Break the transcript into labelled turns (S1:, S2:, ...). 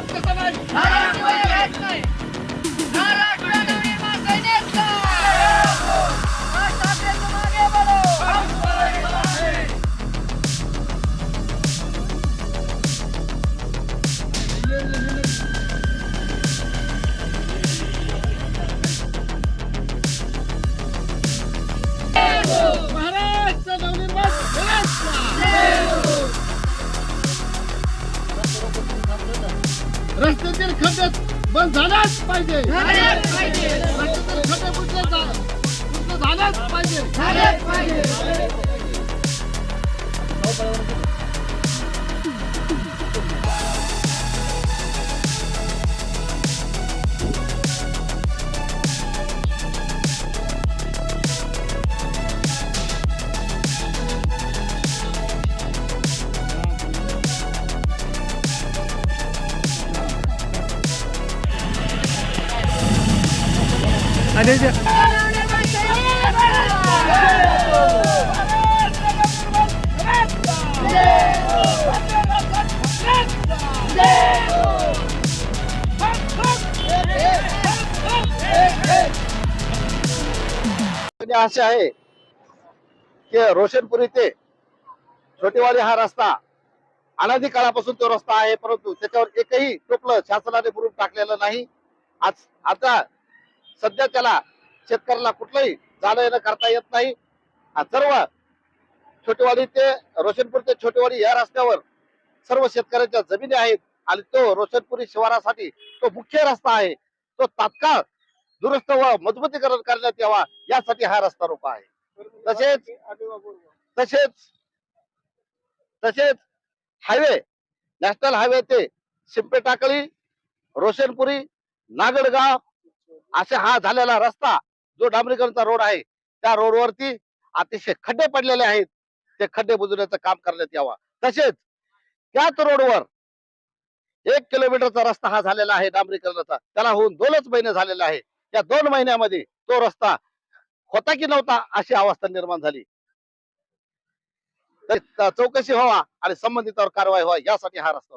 S1: Harap
S2: ka man! Harap! रस्त्यातील खड्डे बंद झाल्याच पाहिजे
S1: झालेच पाहिजे.
S2: रस्त्यातील खड्डे पाहिजे
S1: झालेच पाहिजे. नवनिर्माण
S3: म्हणजे असे आहे की रोशनपुरी ते छोटेवाडी हा रस्ता अनादी काळापासून तो रस्ता आहे परंतु त्याच्यावर एकही टोपलं शासनाने बुडून टाकलेलं नाही. आज आता सध्या त्याला शेतकऱ्याला कुठलंही जाणं येणं करता येत नाही. सर्व छोटेवाडी ते रोशनपूर ते छोटेवाडी या रस्त्यावर सर्व शेतकऱ्यांच्या जमिनी आहेत आणि तो रोशनपुरी शिवारासाठी तो मुख्य रस्ता आहे. तो तात्काळ दुरुस्त व मजबूतीकरण करण्यात यावा यासाठी हा रस्ता रोका आहे. तसेच तसेच तसेच हायवे नॅशनल हायवे ते शिंपे टाकळी रोशनपुरी नागडगाव असे हा झालेला रस्ता जो डांबरीकरणचा रोड आहे त्या रोडवरती अतिशय खड्डे पडलेले आहेत. ते खड्डे बुजवण्याचं काम करण्यात यावा. तसेच त्याच रोडवर एक किलोमीटरचा रस्ता हा झालेला आहे डांबरीकरणाचा. त्याला होऊन दोनच महिने झालेले आहे. या दोन महिन्यामध्ये तो रस्ता होता की नव्हता अशी अवस्था निर्माण झाली. चौकशी व्हावा आणि संबंधितावर कारवाई व्हावी यासाठी हा रस्ता